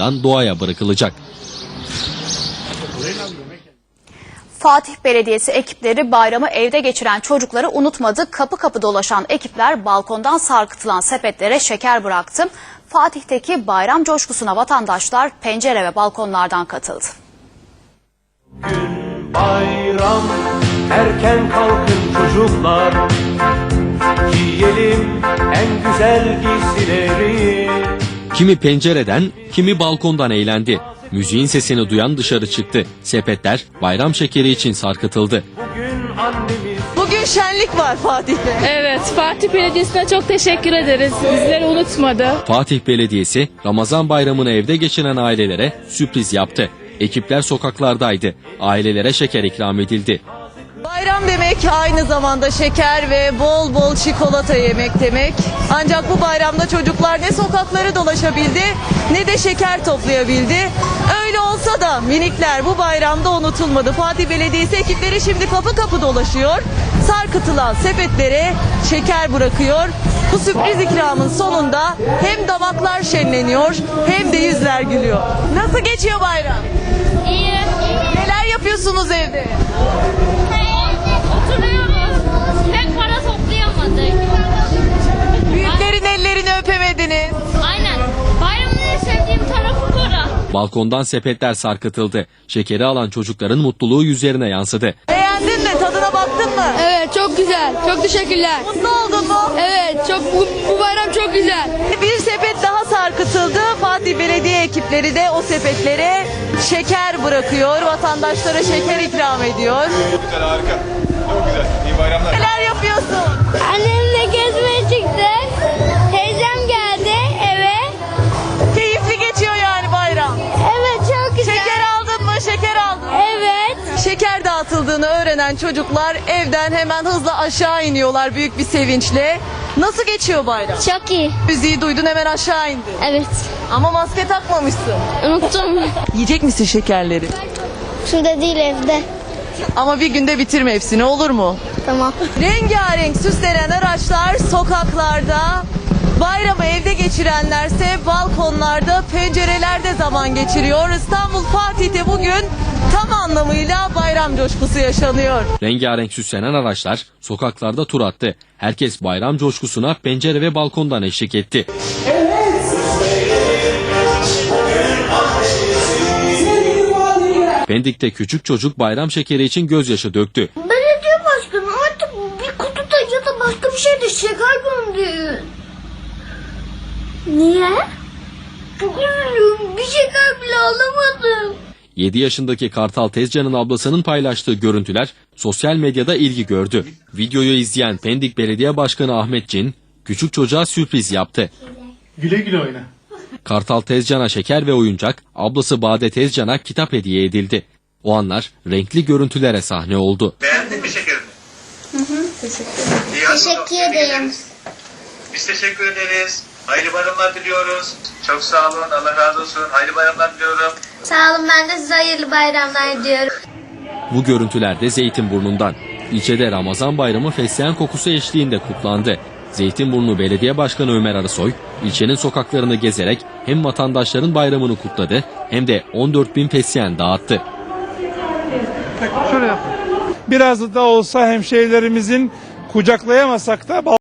doğaya bırakılacak. Fatih Belediyesi ekipleri bayramı evde geçiren çocukları unutmadı. Kapı kapı dolaşan ekipler balkondan sarkıtılan sepetlere şeker bıraktı. Fatih'teki bayram coşkusuna vatandaşlar pencere ve balkonlardan katıldı. Bayram erken kalkın çocuklar Giyelim en güzel giysileri Kimi pencereden, kimi balkondan eğlendi. Müziğin sesini duyan dışarı çıktı. Sepetler bayram şekeri için sarkıtıldı. Bugün annemiz Bugün şenlik var Fatih'te. Evet, Fatih Belediyesi'ne çok teşekkür ederiz. Bizleri unutmadı. Fatih Belediyesi Ramazan bayramını evde geçiren ailelere sürpriz yaptı. Ekipler sokaklardaydı. Ailelere şeker ikram edildi. Bayram demek aynı zamanda şeker ve bol bol çikolata yemek demek. Ancak bu bayramda çocuklar ne sokakları dolaşabildi ne de şeker toplayabildi. Öyle olsa da minikler bu bayramda unutulmadı. Fatih Belediyesi ekipleri şimdi kapı kapı dolaşıyor. Sarkıtılan sepetlere şeker bırakıyor. Bu sürpriz ikramın sonunda hem damaklar şenleniyor hem de yüzler gülüyor. Nasıl geçiyor bayram? İyi. Neler yapıyorsunuz evde? Balkondan sepetler sarkıtıldı. Şekeri alan çocukların mutluluğu yüzlerine yansıdı. Beğendin mi? Tadına baktın mı? Evet, çok güzel. Çok teşekkürler. Mutlu oldun mu? Evet, çok bu, bu bayram çok güzel. Bir sepet daha sarkıtıldı. Fatih Belediye ekipleri de o sepetlere şeker bırakıyor. Vatandaşlara şeker ikram ediyor. Güzel harika. Çok güzel. İyi bayramlar. Neler yapıyorsun? Annemle gezmeye çıktık. Şeker dağıtıldığını öğrenen çocuklar evden hemen hızla aşağı iniyorlar büyük bir sevinçle. Nasıl geçiyor bayram? Çok iyi. Müziği duydun hemen aşağı indin. Evet. Ama maske takmamışsın. Unuttum. Yiyecek misin şekerleri? Şurada değil evde. Ama bir günde bitirme hepsini olur mu? Tamam. Rengarenk süslenen araçlar sokaklarda, bayramı evde geçirenlerse balkonlarda, pencerelerde zaman geçiriyor. İstanbul Fatih'te bugün tam anlamıyla bayram coşkusu yaşanıyor. Rengarenk süslenen araçlar sokaklarda tur attı. Herkes bayram coşkusuna pencere ve balkondan eşlik etti. Pendik'te küçük çocuk bayram şekeri için gözyaşı döktü. Belediye başkanı artık bir kutuda ya da başka bir şeyde şeker gönderiyor. Niye? Çok üzülüyorum. Bir şeker bile alamadım. 7 yaşındaki Kartal Tezcan'ın ablasının paylaştığı görüntüler sosyal medyada ilgi gördü. Videoyu izleyen Pendik Belediye Başkanı Ahmet Cin, küçük çocuğa sürpriz yaptı. Güle güle oyna. Kartal Tezcan'a şeker ve oyuncak, ablası Bade Tezcan'a kitap hediye edildi. O anlar renkli görüntülere sahne oldu. Beğendin mi şekerini? Hı hı. Teşekkür ederim. Teşekkür ederim. Biz teşekkür ederiz. Hayırlı bayramlar diliyoruz. Çok sağ olun. Allah razı olsun. Hayırlı bayramlar diliyorum. Sağ olun ben de size hayırlı bayramlar diyorum. Bu görüntüler de Zeytinburnu'ndan. İlçede Ramazan bayramı fesleğen kokusu eşliğinde kutlandı. Zeytinburnu Belediye Başkanı Ömer Arısoy, ilçenin sokaklarını gezerek hem vatandaşların bayramını kutladı hem de 14 bin fesleğen dağıttı. Biraz da olsa hemşehrilerimizin kucaklayamasak da